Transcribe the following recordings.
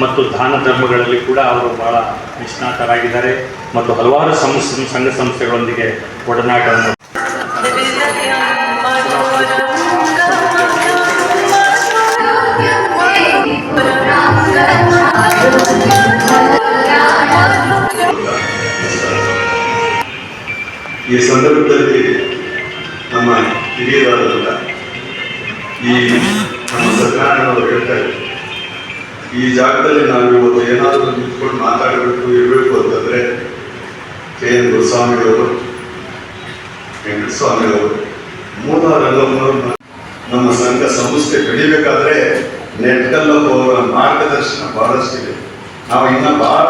ಮತ್ತು ದಾನ ಧರ್ಮಗಳಲ್ಲಿ ಕೂಡ ಅವರು ಬಹಳ ನಿಷ್ಣಾತರಾಗಿದ್ದಾರೆ ಮತ್ತು ಹಲವಾರು ಸಂಘ ಸಂಸ್ಥೆಗಳೊಂದಿಗೆ ಒಡನಾಟವನ್ನು ಈ ಸಂದರ್ಭದಲ್ಲಿ ನಮ್ಮ ಹಿರಿಯರಾದಂಥ ಈ ನಮ್ಮ ಸತ್ಯನಾರಾಯಣವರು ಹೇಳ್ತಾರೆ ಈ ಜಾಗದಲ್ಲಿ ನಾವು ಇವತ್ತು ಏನಾದರೂ ನಿಂತ್ಕೊಂಡು ಮಾತಾಡಬೇಕು, ಇರಬೇಕು ಅಂತಂದ್ರೆ ಕೆ ಎನ್ ಗುರುಸ್ವಾಮಿಯವರು ವೆಂಕಟಸ್ವಾಮಿಯವರು ಮೂಲ ರಂಗಮ್ಮನವ್ರನ್ನ ನಮ್ಮ ಸಂಘ ಸಂಸ್ಥೆ ಬೆಳಿಬೇಕಾದ್ರೆ ನೆಟ್ಕಲ್ಲಪ್ಪ ಅವರ ಮಾರ್ಗದರ್ಶನ ಬಹಳಷ್ಟಿದೆ. ನಾವು ಇನ್ನ ಬಹಳ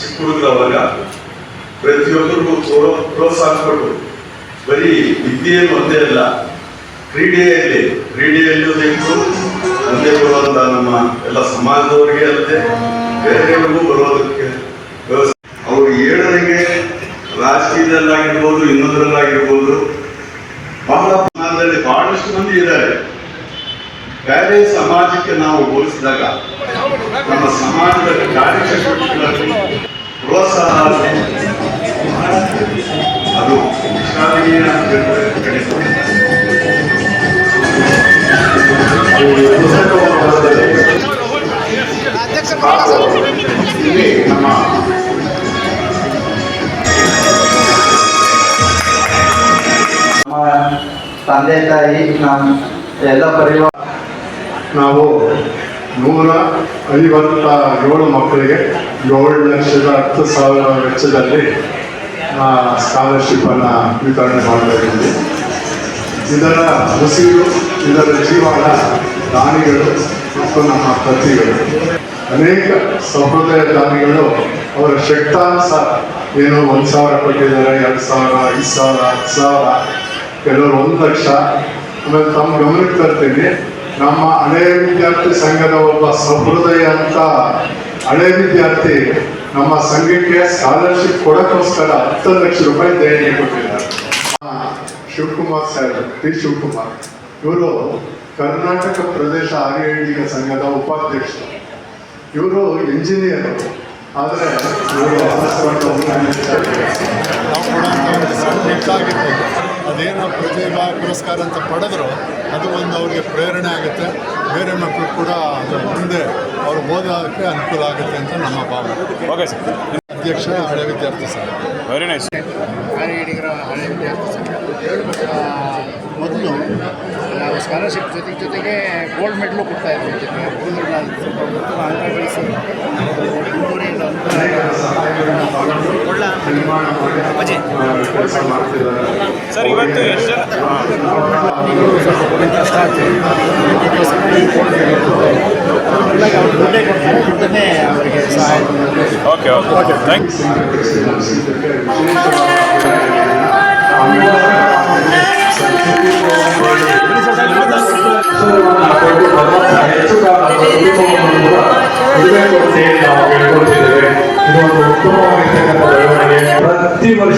ಚಿಕ್ಕ ಹುಡುಗರು ಅವಾಗ ಪ್ರತಿಯೊಬ್ಬರಿಗೂ ಪ್ರೋ- ಪ್ರೋತ್ಸಾಹ ಕೊಟ್ಟು, ಬರೀ ವಿದ್ಯೆಯಲ್ಲಿ ಒಂದೇ ಅಲ್ಲ ಕ್ರೀಡೆಯಲ್ಲಿ ಕ್ರೀಡೆಯಲ್ಲೂ ಬೇಕು ಮುಂದೆ ಬರುವಂತ ನಮ್ಮ ಎಲ್ಲ ಸಮಾಜದವರಿಗೆ ಅಲ್ಲದೆ ಬೇರೆಯವರಿಗೂ ಬರೋದಕ್ಕೆ ಅವ್ರು ಹೇಳೋದಂಗೆ ರಾಜಕೀಯದಲ್ಲಾಗಿರ್ಬೋದು, ಇನ್ನೊಂದರಲ್ಲಾಗಿರ್ಬೋದು, ಬಹಳ ಪ್ರಮಾಣದಲ್ಲಿ ಬಹಳಷ್ಟು ಮಂದಿ ಇದ್ದಾರೆ. ಬೇರೆ ಸಮಾಜಕ್ಕೆ ನಾವು ಹೋಲಿಸಿದಾಗ ನಮ್ಮ ಸಮಾಜದ ಕಾರ್ಯಕ್ರಮ ಪ್ರೋತ್ಸಾಹ ನಮ್ಮ ತಂದೆ ತಾಯಿ ನಮ್ಮ ಎಲ್ಲ ಪರಿವಾರ ನಾವು ನೂರ ಐವತ್ತ ಏಳು ಮಕ್ಕಳಿಗೆ ಏಳು ಲಕ್ಷದ ಹತ್ತು ಸಾವಿರ ವೆಚ್ಚದಲ್ಲಿ ಸ್ಕಾಲರ್ಶಿಪ್ಪನ್ನು ವಿತರಣೆ ಮಾಡಲಾಗಿದೆ ಇದರ ಹಸಿರು ಇದರ ಜೀವನ ದಾನಿಗಳು ಮತ್ತು ನಮ್ಮ ಪತಿಗಳು. ಅನೇಕ ಸಂಪ್ರದಾಯ ದಾನಿಗಳು, ಅವರ ಶಕ್ತಾನುಸಾರ ಏನು ಒಂದು ಸಾವಿರ ಕೊಟ್ಟಿದ್ದಾರೆ, ಎರಡು ಸಾವಿರ, ಐದು ಸಾವಿರ, ಹತ್ತು ಸಾವಿರ, ಕೆಲವರು ಒಂದು ಲಕ್ಷ. ಆಮೇಲೆ ತಮ್ಮ ಗಮನಕ್ಕೆ ತರ್ತೀನಿ, ನಮ್ಮ ಹಳೆಯ ವಿದ್ಯಾರ್ಥಿ ಸಂಘದ ಒಬ್ಬ ಸಹೃದಯ ಅಂತ ಹಳೆ ವಿದ್ಯಾರ್ಥಿ ನಮ್ಮ ಸಂಘಕ್ಕೆ ಸ್ಕಾಲರ್ಶಿಪ್ ಕೊಡೋಕ್ಕೋಸ್ಕರ ಹತ್ತು ಲಕ್ಷ ರೂಪಾಯಿ ದೇಣಿಗೆ ಕೊಟ್ಟಿದ್ದಾರೆ. Shivakumar sir T. ಶಿವಕುಮಾರ್. ಇವರು ಕರ್ನಾಟಕ ಪ್ರದೇಶ ಆರ್ಯೈಡಿಗ ಸಂಘದ ಉಪಾಧ್ಯಕ್ಷ ಇವರು ಇಂಜಿನಿಯರ್ ಆದರೆ ಇವರು ಅದೇನೋ ಪ್ರತಿಭಾ ಪುರಸ್ಕಾರ ಅಂತ ಪಡೆದ್ರು ಅದು ಒಂದು ಅವ್ರಿಗೆ ಪ್ರೇರಣೆ ಆಗುತ್ತೆ. ಬೇರೆ ಮಕ್ಕಳು ಕೂಡ ಅದರ ಮುಂದೆ ಅವ್ರು ಓದೋದಕ್ಕೆ ಅನುಕೂಲ ಆಗುತ್ತೆ ಅಂತ ನಮ್ಮ ಭಾವನೆ. Okay sir. ಅಧ್ಯಕ್ಷ ಹಳೆ ವಿದ್ಯಾರ್ಥಿ ಸರ್. ವೆರಿ ನೈಸ್ ಹಳೆ ವಿದ್ಯಾರ್ಥಿ ಸಂಘ ನಾವು ಸ್ಕಾಲರ್ಶಿಪ್ ಜೊತೆ ಜೊತೆಗೆ ಗೋಲ್ಡ್ ಮೆಡಲು ಕೊಡ್ತಾ ಇದ್ವಿ ಜೊತೆಗೆ ಗೋಲ್ಡ್ ಮೆಡಲ್ ಸ್ವಲ್ಪ ಗೊತ್ತು ಅಂಕ ಗಳಿಸಿ ತುಮಕೂರಿಂದ ಕೆಲಸ ಮಾಡ್ತಿದ್ದಾರೆ ಸರ್ ಇವತ್ತು ಎಷ್ಟು ಜನ ಕಷ್ಟ ಆಗ್ತದೆ ಹಾಗಾಗಿ ಅವ್ರು ದುಡ್ಡೇ ಕೊಡ್ತಾರೆ ದುಡ್ಡನ್ನೇ ಅವರಿಗೆ ಸಹಾಯ ಮಾಡೋದು. ಓಕೆ ಓಕೆ ಓಕೆ ಪ್ರತಿ ವರ್ಷ